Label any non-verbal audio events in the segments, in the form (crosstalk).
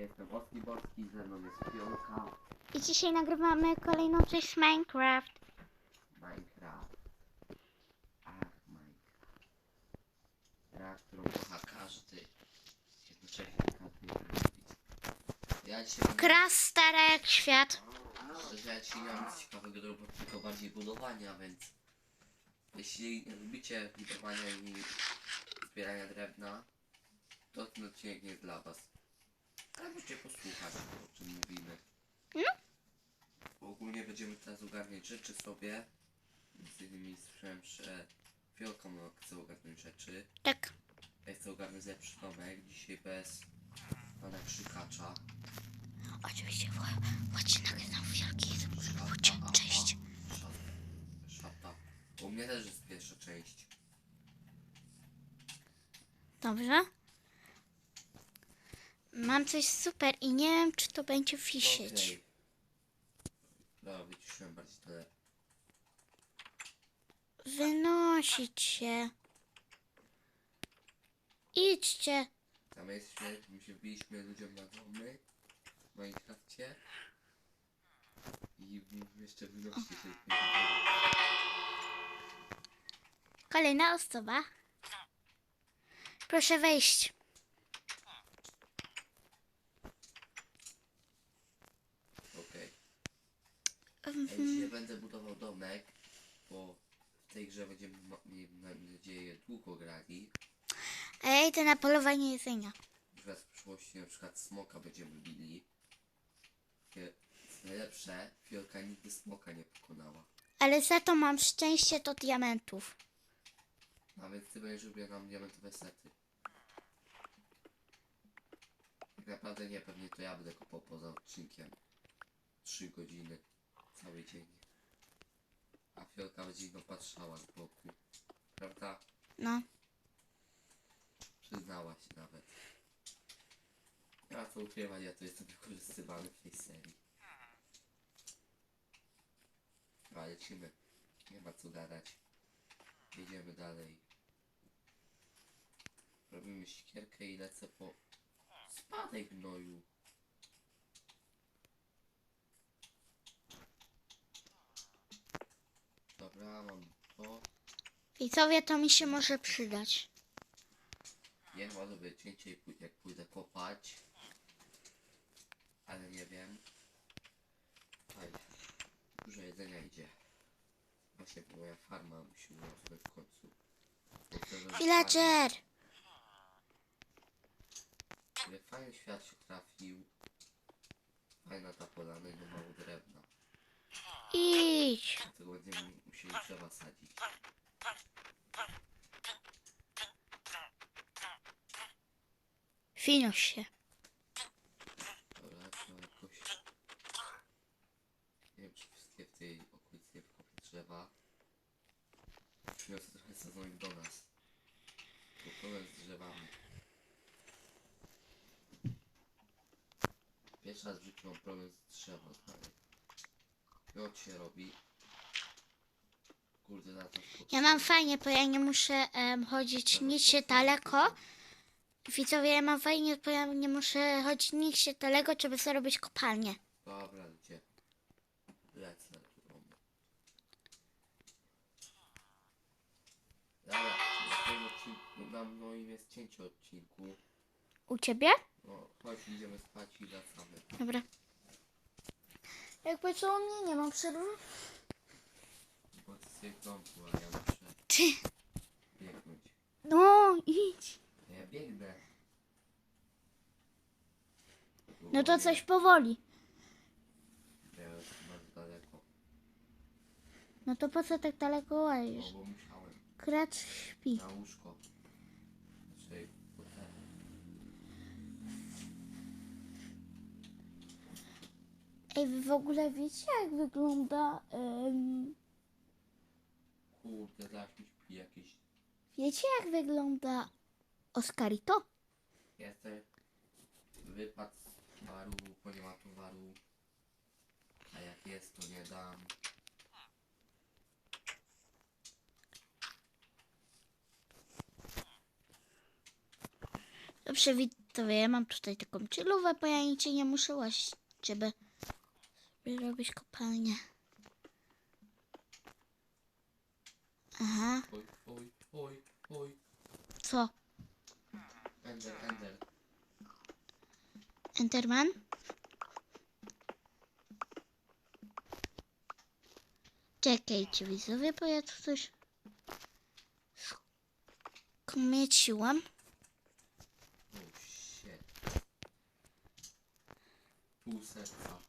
Jestem Oski Borski, ze mną jest Fiolka, I dzisiaj nagrywamy kolejną część Minecraft. Minecraft. Ach, Minecraft. Gra, którą kocha każdy. Jednocześnie każdy nie lubi. Ja dzisiaj mam... Gra stara jak świat. Że ja dzisiaj nie mam nic ciekawego do roboty, tylko bardziej budowania, więc... Jeśli nie lubicie budowania i zbierania drewna, to ten odcinek nie jest dla was. Ale możecie posłuchać, o czym mówimy. No. Ogólnie będziemy teraz ogarniać rzeczy sobie. Między innymi słyszałem, że Fiolka ma chce ogarnąć rzeczy. Tak. Ja chcę ogarnąć lepszy domek, dzisiaj bez pana krzykacza. Oczywiście, chodźcie nagrywam wielki. Chodźcie, Szata, cześć. aha, Szata. Szata. U mnie też jest pierwsza część. Dobrze. Mam coś super i nie wiem, czy to będzie wisieć. Okej. Dobra, wyciszyłem bardziej tyle. Wynosić się. Idźcie. Tam jesteśmy, my się wbiliśmy ludziom na domy w Minecrafcie. I jeszcze wynosicie się. Kolejna osoba. Proszę wejść. Okej. Ja dzisiaj będę budował domek, bo w tej grze będziemy, mam nadzieję, długo grali. A ja idę na polowanie jedzenia. Teraz w przyszłości na przykład smoka będziemy bili. Najlepsze, Fiolka nigdy smoka nie pokonała. Ale za to mam szczęście do diamentów. A więc ty będziesz nam diamentowe sety. Tak naprawdę nie, pewnie to ja będę kopał poza odcinkiem. 3 godziny. Cały dzień. A Fiolka będzie no patrzała z boku. Prawda? No. Przyznała się nawet. Ja co ukrywać, ja to jestem wykorzystywany w tej serii. A lecimy. Nie ma co gadać. Jedziemy dalej. Robimy sikierkę i lecę po... Spadaj gnoju. Dobra, mam to. Widzowie, to mi się może przydać. Nie może być cięcie jak pójdę kopać. Ale nie wiem. Aj, dużo jedzenia idzie. Właśnie moja farma musi urosnąć w końcu. Villager! Ale fajny świat się trafił. Fajna ta polana i mało drewna. Idź! Dlatego będziemy musieli drzewa sadzić. Finuś się. Dobra, trzeba jakoś... Nie wiem, czy wszystkie w tej okolicy nie wykopię drzewa. Przyniosę trochę sezonik do nas. Bo problem z drzewami. Pierwszy raz w życiu mam problem z drzewem. Miot się robi. Kurde, na to Ja mam fajnie, bo ja nie muszę em, chodzić nigdzie daleko. Widzowie, ja mam fajnie, bo ja nie muszę chodzić nigdzie daleko, żeby sobie robić kopalnię. Dobra, ludzie. Lecę do domu. Dobra, na tym odcinku, na moim jest cięcie odcinku. U ciebie? No, chodź, idziemy spać i wracamy. Dobra. Jakby co u mnie nie mam przerwy. Sobie a ja muszę biegnąć. No, idź. Ja biegnę. No to coś powoli. Daleko. No to po co tak daleko No, łazisz? bo musiałem. Kracz śpi. Na łóżko. Znaczy. Ej, wy w ogóle wiecie jak wygląda... em, Mi śpi jakieś wiecie jak wygląda Oscarito? Jestem wypad z towaru, bo nie ma towaru. A jak jest, to nie dam. Dobrze, wi- To wie, ja mam tutaj taką chillówę, bo ja nic nie muszę łazić, żeby robić kopalnię. Aha, Oj, oj, oj, oj. co? Ender, ender. Enderman? Czekajcie widzowie, bo ja tu coś skomieciłam. Oh shit. Pół serca.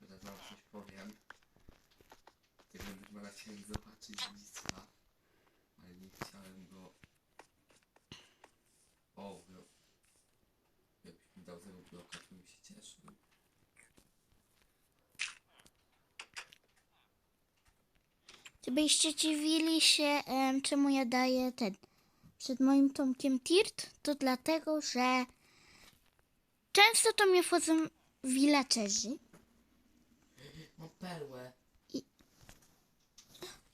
Teraz wam coś powiem. Tego Endermana chciałem zobaczyć bliska, ale nie chciałem go... O, no. Jakbyś mi dał tego bloka, to bym się cieszył. Gdybyście dziwili się, em, czemu ja daję ten przed moim tomkiem tirt, to dlatego, że często to mnie wchodzą villagerzy. Mam perłę.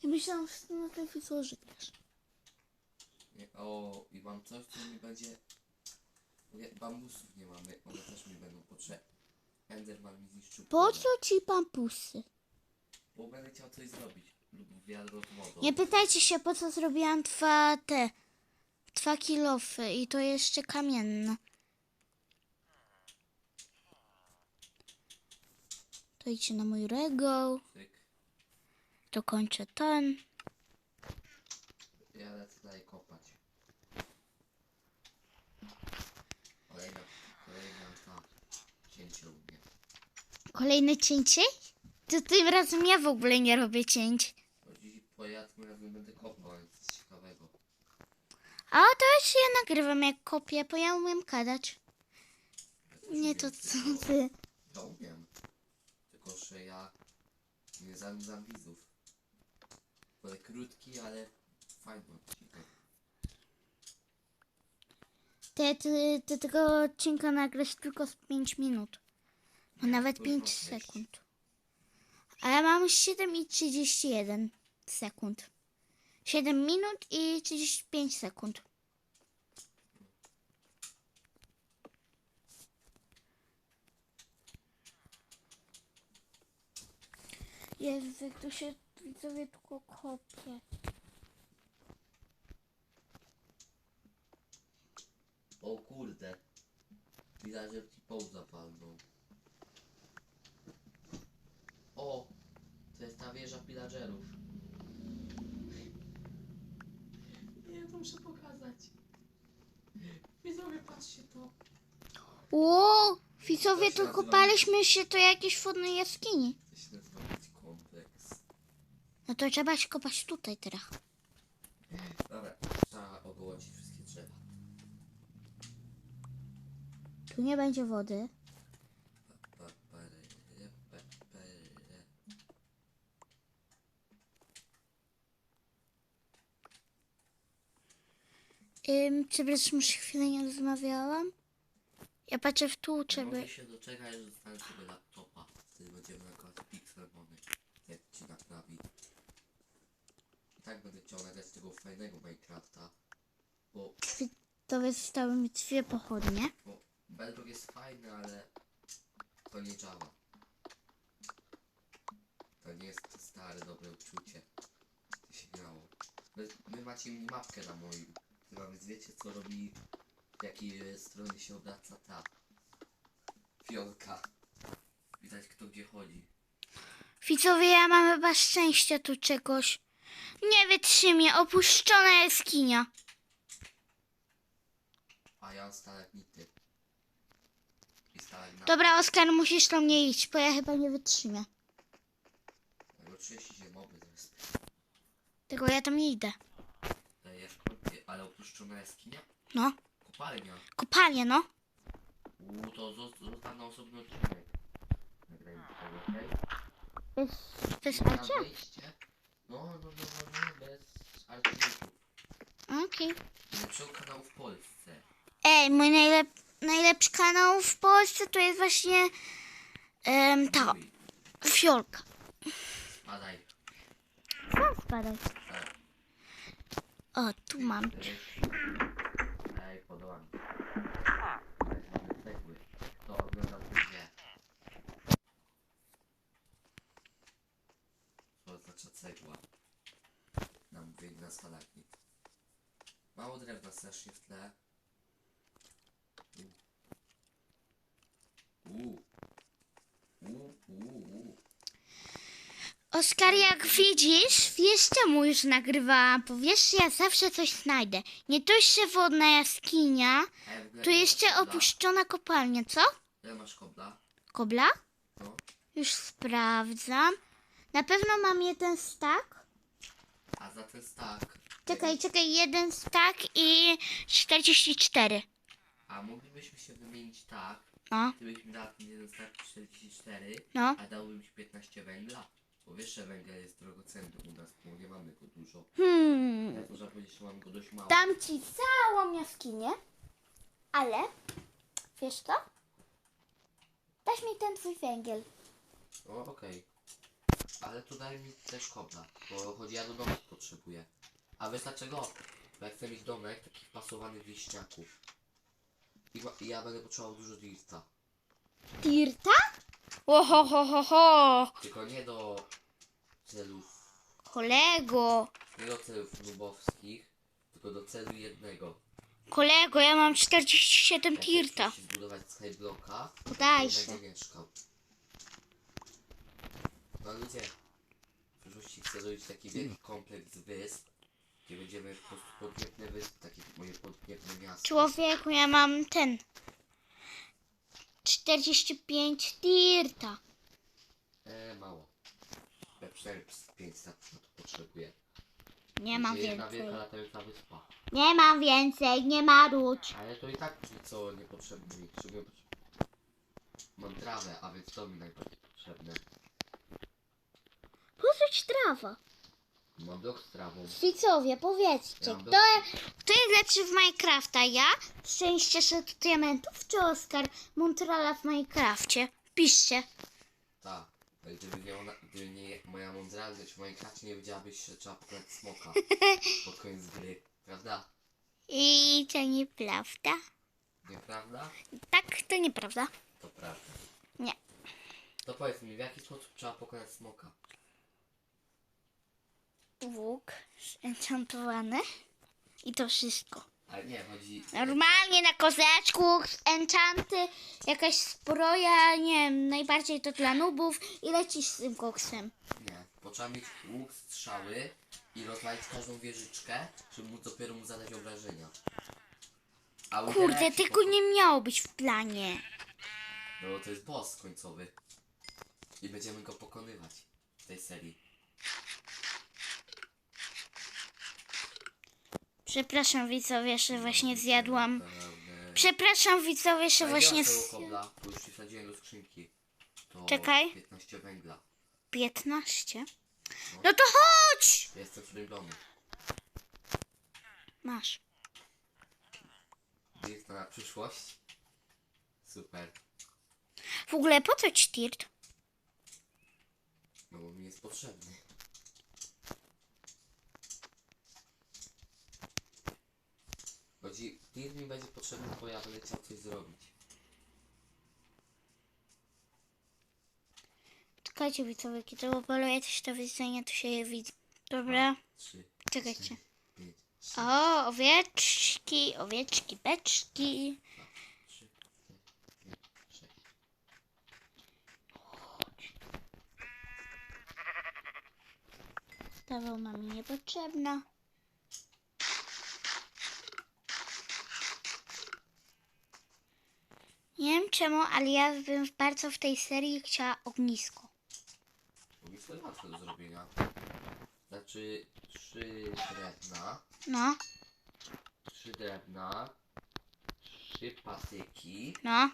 I myślałam, że ty na telewizorze grasz. Nie, o, i mam coś, co mi będzie... Nie, bambusów nie mamy, one też mi będą potrzebne. Enderman mi zniszczył Po pole, co ci pampusy? Bo będę chciał coś zrobić. Lub wiadro z wodą. Nie pytajcie się, po co zrobiłam dwa te, dwa kilofy i to jeszcze kamienne. To idźcie na mój regał, Tyk. To kończę ten. Ja lecę dalej kopać. Kolejna, kolejna ta cięcie mnie. Kolejne cięcie? To tym razem ja w ogóle nie robię cięć. Po ja tym razem będę kopał, ale coś ciekawego. A już ja nagrywam jak kopię, bo ja umiem kadać. Ja też Nie umiem, to co tylko- ty. Ja umiem. Tylko, że ja nie zanudzam widzów. Będę krótki, ale fajny odcinek. Ty, ty, ty tego odcinka nagrasz tylko z 5 minut. No nawet to już 5 mam sześć. sekund. A ja mam 7 i 31 sekund. 7 minut i 35 sekund. Jezu, jak tu się widzowie tylko kopie. O kurde. Widać, że ci połza palną. O! To jest ta wieża pillagerów. (laughs) Nie, to muszę pokazać. Widzowie, patrzcie to. Ło, widzowie, To się tu nazywa- kopaliśmy się do jakiejś wodnej jaskini. To się nazywa być kompleks. No to trzeba się kopać tutaj teraz. Dobra, trzeba ogołocić wszystkie drzewa. Tu nie będzie wody. Pa, pa. Ym, czy wiesz, już chwilę nie rozmawiałam? Ja patrzę w tu, Nie czy by... mogę się doczekać, że dostanę sobie laptopa. Wtedy będziemy nagrywać Pixelmony. Jak ci naprawi. I tak będę chciał nagrać tego fajnego Minecrafta. Bo, To zostały mi dwie pochodnie. bo Bedrock jest fajny, ale to nie Java. To nie jest to stare, dobre uczucie. To się grało. Wy, wy macie mapkę na moim. Chyba więc wiecie co robi, w jakiej stronie się obraca ta fiolka. Widać kto gdzie chodzi. Widzowie, ja mam chyba szczęście tu czegoś. Nie wytrzymie, opuszczona jaskinia. A ja mam stalagmity. I stalagnaty. Dobra, Oskar, musisz do mnie iść, bo ja chyba nie wytrzymię. Oczywiście się moby zaraz. Tego ja tam nie idę. Daję w kąpie, ale opuszczona jaskinia? No, Kopalnia. kopalnie, no. Uuu, to zo- zostanę osobny odcinek. Nagrajmy tego, okej? Bez Na wejście. No, no, no, no, no, bez archiwików. Okej. Najlepszego kanału w Polsce. Ej, mój najlep najlepszy kanał w Polsce to jest właśnie em. Mój. Fiolka. Spadaj. Sam spadaj. Tak. O, tu mam. Ej, Ej, podoba mi się. Ej, mamy cegły. To ogląda to wie. Co oznacza cegła? Nam mówię na stalagmit. Mało drewna strasznie w tle. Uuu. Uuu, uuu, uuu. Oskar, jak widzisz, wiesz czemu już nagrywałam, bo wiesz, ja zawsze coś znajdę. Nie dość, że wodna jaskinia, tu jeszcze kobla? opuszczona kopalnia, co? Ile masz kobla? Kobla? No. Już sprawdzam. Na pewno mam jeden stack. A za ten stack. Czekaj, czekaj, jeden stack i 44. A moglibyśmy się wymienić tak. No, Gdybyś mi dał jeden stack 44, no. a dałbym ci 15 węgla. Bo wiesz, że węgiel jest drogocenny u nas, bo nie mamy go dużo. Hmm. Ja można powiedzieć, że mamy go dość mało. Dam ci całą jaskinię, ale wiesz co? Dasz mi ten twój węgiel. O, okej. Ale tu daj mi też kobla, bo chodzi ja do domu potrzebuję. A wiesz dlaczego? Bo ja chcę mieć domek takich pasowanych wieśniaków. I, I ja będę potrzebował dużo dirta. Tirta? Oho, ho, ho, ho. Tylko nie do celów, Kolego, nie do celów nubowskich, tylko do celu jednego. kolego, ja mam 47 Jak tirta. chcesz zbudować skyblocka, Podaj nie się. będę mieszkał. No ludzie, w przyszłości chcę zrobić taki wielki kompleks wysp, gdzie będziemy po prostu podniebne wyspy, takie moje podniebne miasto. Człowieku, ja mam ten. 45 tirta. Eee, mało. Ja przynajmniej przez 5 lat na to potrzebuję. Nie mam jedna więcej. wielka latająca wyspa. Nie mam więcej, nie marudź. Ale to i tak co niepotrzebne mi. Potrzebuję pot- Mam trawę, a więc to mi najbardziej potrzebne. Porzuć trawa. Mam blok z trawą. Widzowie, powiedzcie, Ja mam kto, kto jest lepszy w Minecrafta? Ja? Szczęście szedł diamentów czy Oskar Montrala w Minecrafcie? Piszcie. Tak. Ale Gdyby nie, ona, gdyby nie moja mądralność w Minecrafcie, nie wiedziałabyś, że trzeba pokonać smoka (laughs) pod koniec gry. Prawda? I to nieprawda. Nieprawda? Tak, to nieprawda. To prawda. Nie. To powiedz mi, w jaki sposób trzeba pokonać smoka? Łuk enchantowany. I to wszystko. Ale nie, chodzi... Normalnie na kozeczku, enchanty, jakaś zbroja, nie wiem, najbardziej to dla nubów i lecisz z tym koksem. Nie, bo trzeba mieć łuk, strzały i rozwalić każdą wieżyczkę, żeby móc dopiero mu zadać obrażenia. A u Kurde, Dereki tego po- nie miało być w planie. No bo to jest boss końcowy. I będziemy go pokonywać w tej serii. Przepraszam widzowie, że właśnie zjadłam. Przepraszam widzowie, że właśnie gdzie masz z... tego kobla? Bo już ci wsadziłem do skrzynki. To Czekaj. 15 węgla. 15. No to chodź! Jestem w swoim domu. Masz. Jest to na przyszłość. Super. W ogóle po co ci tirt? No bo mi jest potrzebny. Tir mi będzie potrzebny, bo ja będę chciał coś zrobić. Czekajcie widzowie, kiedy opoluję coś to widzenia, to się je widzi. Dobra, Trzy, czekajcie. pięć, O, owieczki, owieczki, beczki. trzy, pięć, sześć. Ta wełna mi niepotrzebna. Nie wiem czemu, ale ja bym bardzo w tej serii chciała ognisko. Mi jest łatwe do zrobienia. Znaczy trzy drewna, No, trzy drewna, trzy patyki no.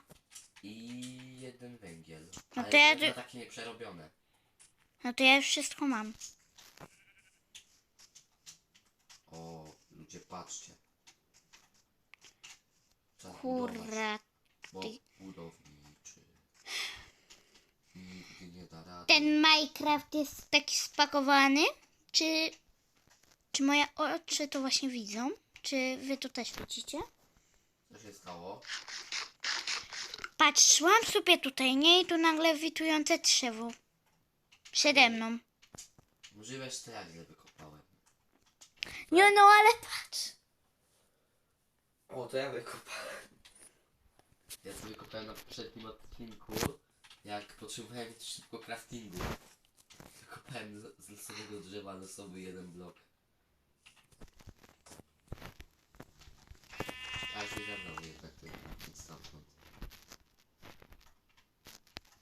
i jeden węgiel. No Ale to ja drewna takie nieprzerobione. No to ja już wszystko mam. O, ludzie patrzcie. Kurra. Bo budowniczy nigdy nie da rady. Ten Minecraft jest taki spakowany? Czy, czy moje oczy to właśnie widzą? Czy wy to też widzicie? Co się stało? Patrz, szłam sobie tutaj, nie? I tu nagle witujące drzewo. Przede mną. Możliwe, że to ja źle wykopałem. Nie no, ale patrz. O, to ja wykopałem. Ja sobie wykopałem na poprzednim odcinku, jak potrzebowałem szybko craftingu. Wykopałem z, z losowego drzewa losowy jeden blok. Ja się zabrał jednak ten stamtąd.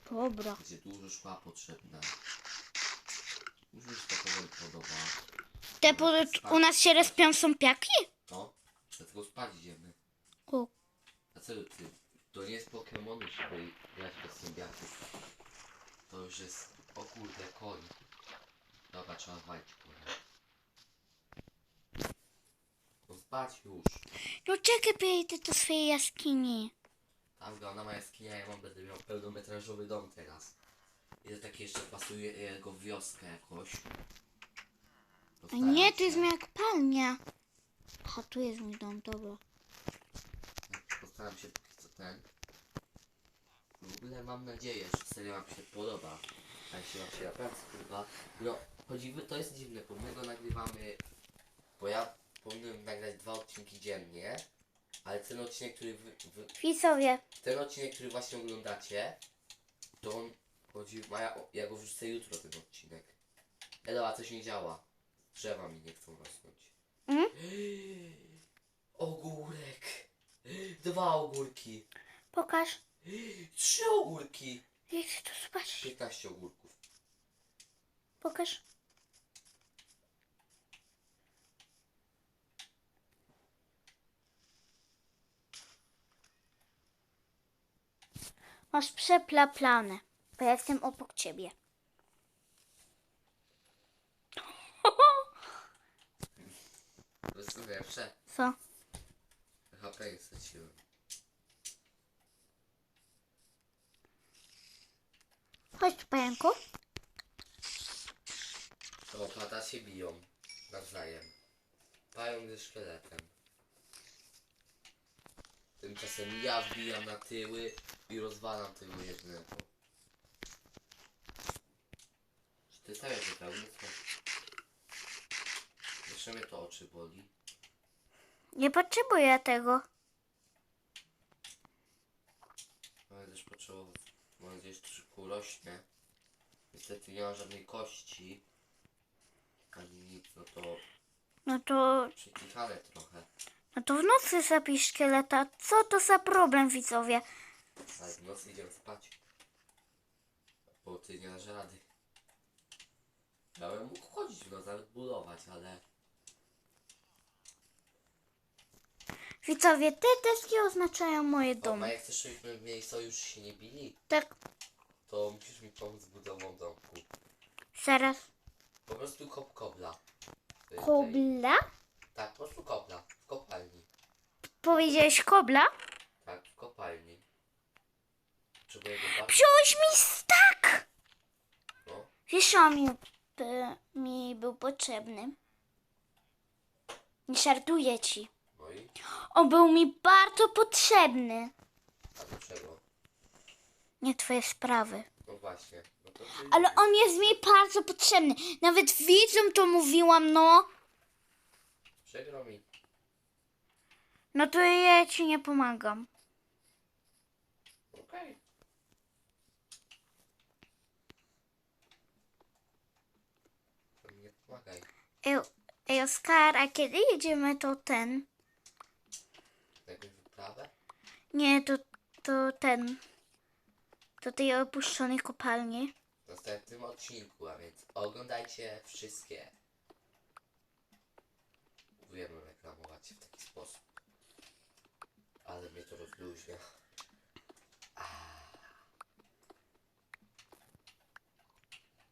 Dobra. Będzie dużo szkła potrzebne. Już mi się to powoli podoba. Te po, u nas się respią są piaki? No, dlatego spać idziemy. O, A co ty? To nie jest Pokémon, żeby grać bez zombiaków. To już jest... O kurde, koń. Dobra, trzeba walczyć, kurde. No spać już. No czekaj, przejdę do swojej jaskini. Tam wygląda moja jaskinia, ja mam, będę miał pełnometrażowy dom teraz. I to takie jeszcze pasuje jego wioskę jakoś. A Postaram nie, to jest się. moja kopalnia. A tu jest mój dom, dobra. Postaram się ten. W ogóle mam nadzieję, że serio wam się podoba. A jeśli wam się naprawdę podoba. No, chodzi, to jest dziwne, bo my go nagrywamy. Bo ja powinienem nagrać dwa odcinki dziennie. Ale ten odcinek, który wy, wy, Widzowie, ten odcinek, który właśnie oglądacie, to on chodzi, a ja, ja go wrzucę jutro ten odcinek. Elo, a coś nie działa. Drzewa mi nie chcą rosnąć. Mhm. (gasps) Ogórek. Dwa ogórki. pokaż. Trzy ogórki. Ja chcę to zobaczyć. 15 ogórków. Pokaż. Masz przeplaplane, bo ja jestem obok ciebie. To jest najlepsze. Co? HP nie straciłem. Chodź tu, pająku. To opłata się biją. Nawzajem. Pająk ze szkieletem. Tymczasem ja wbijam na tyły i rozwalam tego jednego. Czy ty stawiasz zupełnie co? Jeszcze mnie to oczy boli. Nie potrzebuję tego. Też potrzebował. Mam nadzieję, że szybko urośnie. Niestety nie ma żadnej kości. Ani nic, no to No to, przekichane trochę. no to w nocy zabij szkieleta. Co to za problem, widzowie? Ale w nocy idziemy spać. Bo ty nie dasz rady. Ja bym mógł chodzić w noc, nawet budować, ale... Widzowie, te deski oznaczają moje Mama, domy. jak chcesz, żebyśmy w jej sojusz się nie bili, Tak, to musisz mi pomóc z budową domku. zaraz. Po prostu kop kobla. Y, tej- Kobla? Tak, po prostu kobla. W kopalni. Powiedziałeś kobla? Tak, w kopalni. Potrzebuję go bardzo. Wziąłeś mi stak! No. Wiesz, on mi, by, mi był potrzebny. Nie żartuję ci. No i? On był mi bardzo potrzebny. A dlaczego? Nie twoje sprawy. No właśnie. No to ty Ale on jest mi bardzo potrzebny. Nawet widzom to mówiłam, no. Przykro mi. No to ja ci nie pomagam. Okej. To mi nie pomagaj. Ej, ej, Oskar, a kiedy jedziemy to ten? Nie, to, to ten. Do tej opuszczonej kopalni. W następnym odcinku, a więc oglądajcie wszystkie. Uwielbiam reklamować się w taki sposób. Ale mnie to rozluźnia.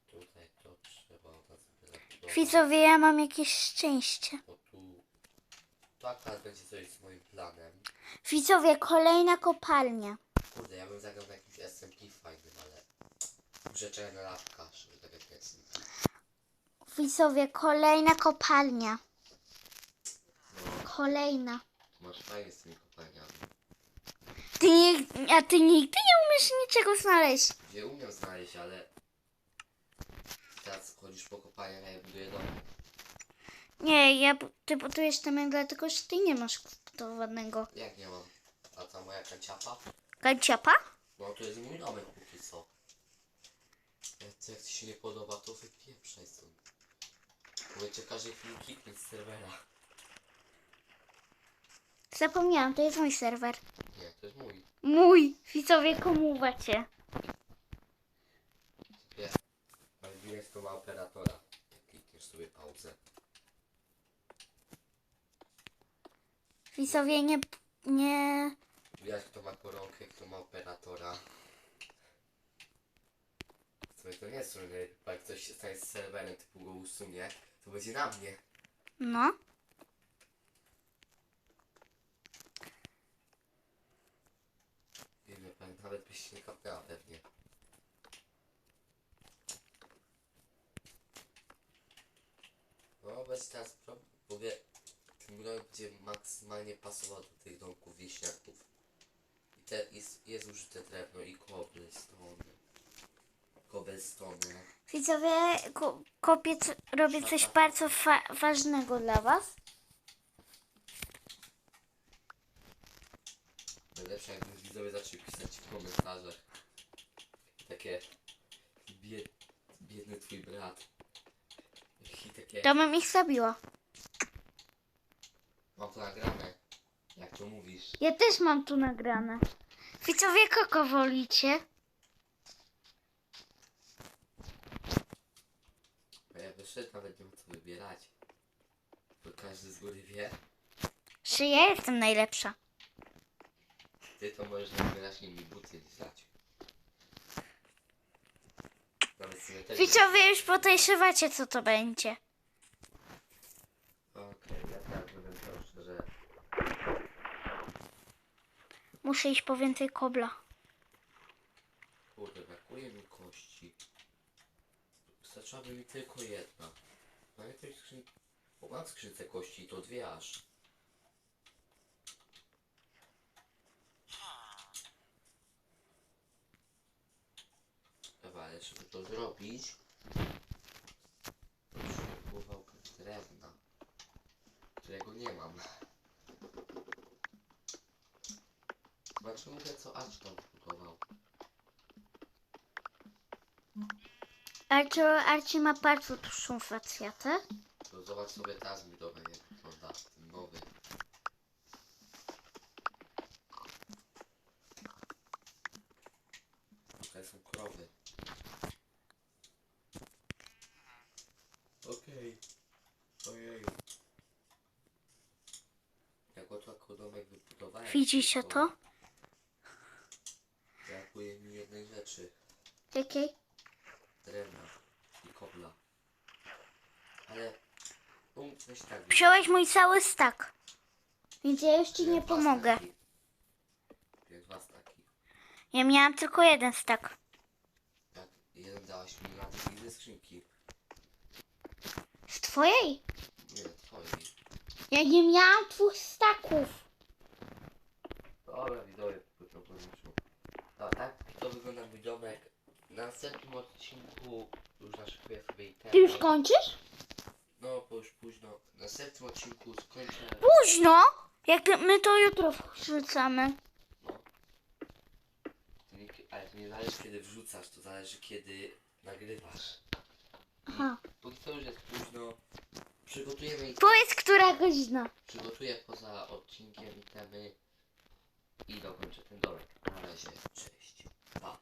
Tutaj to trzeba od nas zabudować. Widzowie, ja mam jakieś szczęście. Tak, ale będzie coś z moim planem. Widzowie, kolejna kopalnia. Kurde, ja bym zagrał na jakimś SMP fajnym, ale... Dobrze, czekaj na lapka, żeby tak jak jest. Widzowie, kolejna kopalnia. No, Kolejna. masz fajnie z tymi kopalniami. Ty nie, a ty nigdy nie umiesz niczego znaleźć. Gdzie umiem znaleźć, ale... Teraz chodzisz po kopalniach, a ja buduję dom. Nie, ja, ty budujesz tam dlatego, że ty nie masz budowanego Jak nie mam? A ta moja kanciapa? ganciapa. No to jest mój domek póki co. Jak, jak ci się nie podoba, to wypieprzaj stąd. Powiecie każdej chwili kliknąć z serwera. Zapomniałam, to jest mój serwer. Nie, to jest mój. Mój, widzowie, komu wacie. Nie. Malwinec to ma operatora. Jak klikniesz sobie pauzę. Widzowie, nie, nie, Widać kto ma koronkę, kto ma operatora. Sumie to nie jest trudne, bo jak ktoś się stanie z serwerem, typu go usunie, to będzie na mnie. no. Nie wiem, nawet byś się nie kapnęła pewnie. No, bez teraz pro- budynek będzie maksymalnie pasował do tych domków wieśniaków. I te, jest, jest użyte drewno i cobblestone. Cobblestone. Widzowie, ko, kopię, robię coś bardzo ważnego dla was. Najlepsze jakby widzowie zaczęli pisać w komentarzach. Takie bied, biedny twój brat. I takie To bym ich zabiła. Mam to nagrane. Jak to mówisz? Ja też mam tu nagrane. Widzowie, kogo wolicie? Bo ja wyszedł nawet nie ma co wybierać. Bo każdy z góry wie. Że ja jestem najlepsza. Ty to możesz najwyraźniej mi buty dać. Nawet sobie też. Widzowie, już podejrzewacie, co to będzie. Okej, ja teraz będę proszę, że Muszę iść po więcej kobla. Kurde, brakuje mi kości. Starczyłaby mi tylko jedna. No i tej skrzyn... Bo mam skrzynce kości i to dwie aż. Dobra, ale żeby to zrobić... Potrzebuję kawałka drewna. Którego nie mam. Zobaczmy mówię co Acz tam zbudował. Arci, Arci ma bardzo dużą facjatę. To zobacz sobie teraz domek jak wygląda ten nowy. Tutaj są krowy. Okej. Ojeju. Jak oto domek wybudowałem. Widzicie to? Brakuje mi jednej rzeczy. Jakiej? Drewna i kobla. Ale... Um, weź tak. Wziąłeś mój cały stak. Więc ja już ci nie pomogę. Wziąłem dwa staki. Ja miałam tylko jeden stak. Jak jeden dałaś mi na drugi ze skrzynki. Z twojej? Nie, twojej. Ja nie miałam dwóch staków. Dobra, widzowie, to podliczył. No tak, to wygląda mój domek. Na następnym odcinku już naszykuję sobie i ten. Ty już kończysz? No, bo już późno. W następnym odcinku skończę. Późno! Jak my to jutro wrzucamy. No. To nie, ale to nie zależy kiedy wrzucasz, to zależy kiedy nagrywasz. Aha. Póki to już jest późno. Przygotujemy i Powiedz, która godzina. Przygotuję poza odcinkiem itemy i dokończę ten domek. Na razie, cześć. Pa.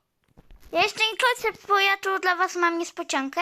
Ja jeszcze nie kończę, bo ja tu dla was mam niespodziankę.